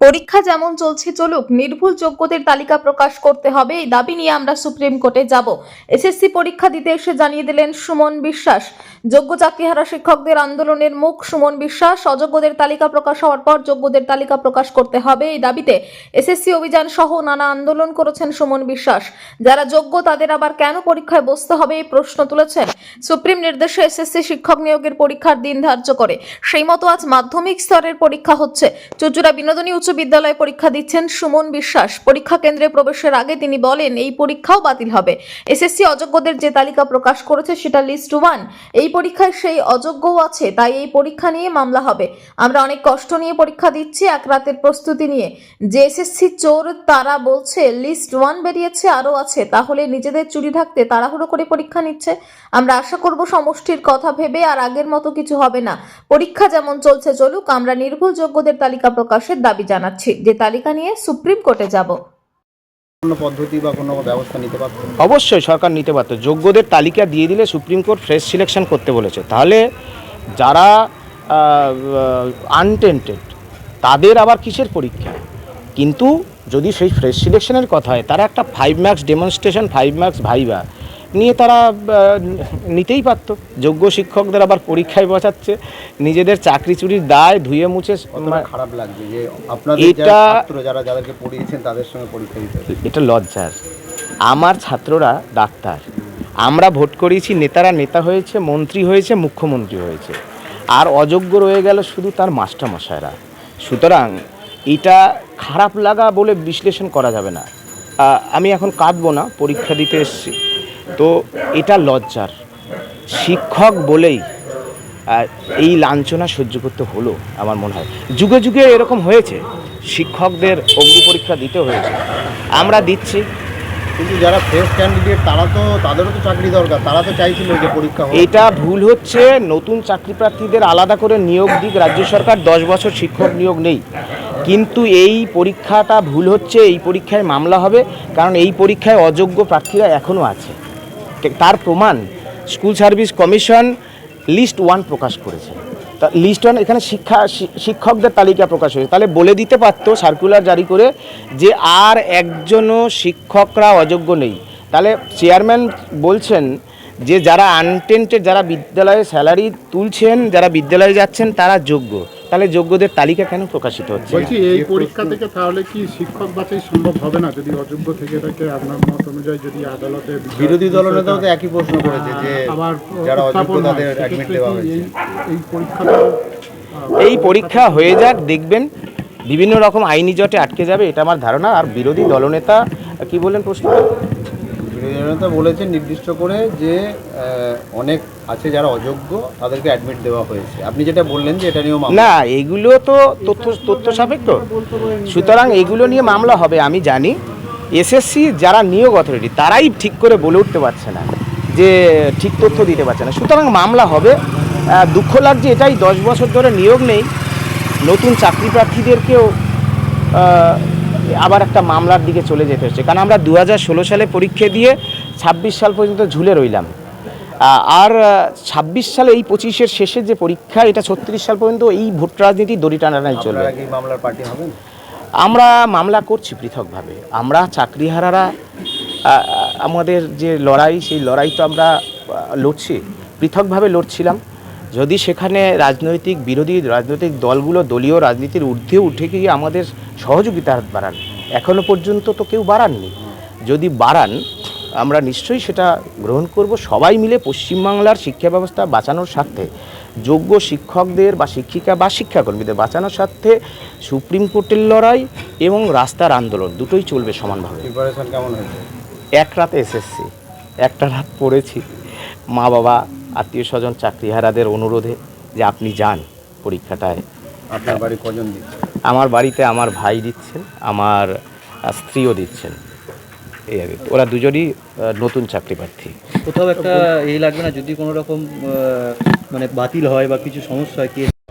পরীক্ষা যেমন চলছে চলুক, নির্ভুল যোগ্যদের তালিকা প্রকাশ করতে হবে, এই দাবি নিয়ে আমরা সুপ্রিম কোর্টে যাব। এসএসসি পরীক্ষা দিতে এসে জানিয়ে দিলেন সুমন বিশ্বাস। যোগ্য চাকরিহারা শিক্ষকদের আন্দোলনের মুখ সুমন বিশ্বাস। অযোগ্যদের তালিকা প্রকাশ হওয়ার পর যোগ্যদের তালিকা প্রকাশ করতে হবে এই দাবিতে এসএসসি অভিযান সহ নানা আন্দোলন করেছেন সুমন বিশ্বাস। যারা যোগ্য তাদের আবার কেন পরীক্ষায় বসতে হবে এই প্রশ্ন তুলেছেন। সুপ্রিম নির্দেশে এসএসসি শিক্ষক নিয়োগের পরীক্ষার দিন ধার্য করে। সেই মতো আজ মাধ্যমিক স্তরের পরীক্ষা হচ্ছে। চুচুড়া বিনোদনী উচ্চ বিদ্যালয়ে পরীক্ষা দিচ্ছেন সুমন বিশ্বাস। পরীক্ষা কেন্দ্রে প্রবেশের আগে তিনি বলেন, এই পরীক্ষাও বাতিল হবে। এসএসসি অযোগ্যদের যে তালিকা প্রকাশ করেছে সেটা লিস্ট ওয়ান। এই পরীক্ষায় সেই অযোগ্যও আছে, তাই এই পরীক্ষা নিয়ে মামলা হবে। আমরা অনেক কষ্ট নিয়ে পরীক্ষা দিচ্ছি, এক রাতের প্রস্তুতি নিয়ে। যে এসএসসি চোর তারা বলছে, লিস্ট ওয়ান বেরিয়েছে, আরও আছে। তাহলে নিজেদের চুরি ঢাকতে তাড়াহুড়ো করে পরীক্ষা নিচ্ছে। আমরা আশা করব সমষ্টির কথা ভেবে আর আগের মতো কিছু হবে না। পরীক্ষা যেমন চলছে চলুক, আমরা নির্ভুল যোগ্যদের তালিকা প্রকাশের দাবি জানাচ্ছি। যে তালিকা নিয়ে সুপ্রিম কোর্টে যাব। ব্যবস্থা নিতে অবশ্যই সরকার নিতে পারত। যোগ্যদের তালিকা দিয়ে দিলে সুপ্রিম কোর্ট ফ্রেশ সিলেকশন করতে বলেছে। তাহলে যারা আনটেন্টেড তাদের আবার কিসের পরীক্ষা? কিন্তু যদি সেই ফ্রেশ সিলেকশনের কথা হয়, তারা একটা five max demonstration five max viva নিয়ে তারা নিতেই পারতো। যোগ্য শিক্ষকদের আবার পরীক্ষায় বসাচ্ছে। নিজেদের চাকরি চুরির দায় ধুয়ে মুছে খারাপ লাগছে যে আপনাদের এটা- যারা যাদেরকে পড়িয়েছেন তাদের সঙ্গে পরীক্ষা দিতে এটা লজ্জার। আমার ছাত্ররা ডাক্তার। আমরা ভোট করিয়েছি নেতারা নেতা হয়েছে মন্ত্রী হয়েছে মুখ্যমন্ত্রী হয়েছে। আর অযোগ্য রয়ে গেল শুধু তার মাস্টারমশাইরা। সুতরাং এটা খারাপ লাগা বলে বিশ্লেষণ করা যাবে না। আমি এখন কাঁদবো না পরীক্ষা দিতে এসেছি। তো এটা লজ্জার। শিক্ষক বলেই এই লাঞ্ছনা সহ্য করতে হলো আমার মনে হয়। যুগে যুগে এরকম হয়েছে শিক্ষকদের অগ্নি পরীক্ষা দিতে হয়েছে। আমরা দিচ্ছি। কিন্তু যারা ফ্রেশ ক্যান্ডিডেট তারা তো তাদেরও তো চাকরি দরকার তারা তো চাইছিল যে পরীক্ষা এটা ভুল হচ্ছে নতুন চাকরি প্রার্থীদের আলাদা করে নিয়োগ দিক রাজ্য সরকার দশ বছর শিক্ষক নিয়োগ নেই। কিন্তু এই পরীক্ষাটা ভুল হচ্ছে এই পরীক্ষায় মামলা হবে কারণ এই পরীক্ষায় অযোগ্য প্রার্থীরা এখনও আছে। তার প্রমাণ school service commission list one প্রকাশ করেছে। তা লিস্ট ওয়ান এখানে শিক্ষা শিক্ষকদের তালিকা প্রকাশ হয়েছে। তাহলে বলে দিতে পারত সার্কুলার জারি করে যে আর একজনও শিক্ষকরা অযোগ্য নেই। তাহলে চেয়ারম্যান বলছেন যে যারা আনটেন্টেড যারা বিদ্যালয়ে স্যালারি তুলছেন যারা বিদ্যালয়ে যাচ্ছেন তারা যোগ্য। তাহলে যোগ্যদের তালিকা কেন প্রকাশিত হচ্ছে? বলছি এই পরীক্ষা থেকে তাহলে কি শিক্ষক বাছাই সম্ভব হবে না? যদি অযোগ্য থেকে থাকে আপনার মত অনুযায়ী যদি আদালতে বিরোধী দলনেতাও তো একই প্রশ্ন করেছে যে আবার যারা অযোগ্য তাদের অ্যাডমিট দেওয়া হয়েছে। এই- পরীক্ষাটা এই পরীক্ষা হয়ে যাক দেখবেন বিভিন্ন রকম আইনি জটে আটকে যাবে এটা আমার ধারণা। আর বিরোধী দলনেতা কি বললেন প্রশ্ন বিরোধী দলনেতা বলেছেন নির্দিষ্ট করে যে অনেক আছে যারা অযোগ্য, তাদেরকে অ্যাডমিট দেওয়া হয়েছে। আপনি যেটা বললেন যে এটা মামলা। না, এগুলো তো তথ্য তথ্য সাপেক্ষ। সুতরাং এগুলো নিয়ে মামলা হবে, আমি জানি। এসএসসি যারা নিয়োগ অথরিটি তারাই ঠিক করে বলে উঠতে পারছে না, যে ঠিক তথ্য দিতে পারছে না। সুতরাং মামলা হবে। দুঃখ লাগছে এটাই, দশ বছর ধরে নিয়োগ নেই। নতুন চাকরি প্রার্থীদেরকেও আবার একটা মামলার দিকে চলে যেতে হচ্ছে। কারণ আমরা দু হাজার ষোলো সালে পরীক্ষা দিয়ে ছাব্বিশ সাল পর্যন্ত ঝুলে রইলাম। আর ছাব্বিশ সালে এই পঁচিশের শেষের যে পরীক্ষা এটা ছত্রিশ সাল পর্যন্ত এই ভোট রাজনীতি দড়ি টানাটাই চলবে। আপনারা মামলার পার্টি আমরা মামলা করছি পৃথকভাবে। আমরা চাকরিহারারা আমাদের যে লড়াই সেই লড়াই তো আমরা লড়ছি। পৃথকভাবে লড়ছিলাম। যদি সেখানে রাজনৈতিক বিরোধী রাজনৈতিক দলগুলো দলীয় রাজনীতির ঊর্ধ্বে উঠে গিয়ে আমাদের সহযোগিতা হাত বাড়ান এখনও পর্যন্ত তো কেউ বাড়াননি। যদি বাড়ান আমরা নিশ্চয়ই সেটা গ্রহণ করব। সবাই মিলে পশ্চিমবাংলার শিক্ষা ব্যবস্থা বাঁচানোর স্বার্থে যোগ্য শিক্ষকদের বা শিক্ষিকা বা শিক্ষাকর্মীদের বাঁচানোর স্বার্থে সুপ্রিম কোর্টের লড়াই এবং রাস্তার আন্দোলন দুটোই চলবে সমানভাবে। এক রাতে এসএসসি একটা রাত পড়েছি। মা বাবা আত্মীয় স্বজন চাকরিহারাদের অনুরোধে যে আপনি যান পরীক্ষাটায়। আপনার বাড়ি কজন দিচ্ছে? আমার বাড়িতে আমার ভাই দিচ্ছেন আমার স্ত্রীও দিচ্ছেন। এই আর ওরা দুজনই নতুন চাকরি প্রার্থী। কোথাও একটা এই লাগবে না যদি কোনো রকম মানে বাতিল হয় বা কিছু সমস্যা হয় কি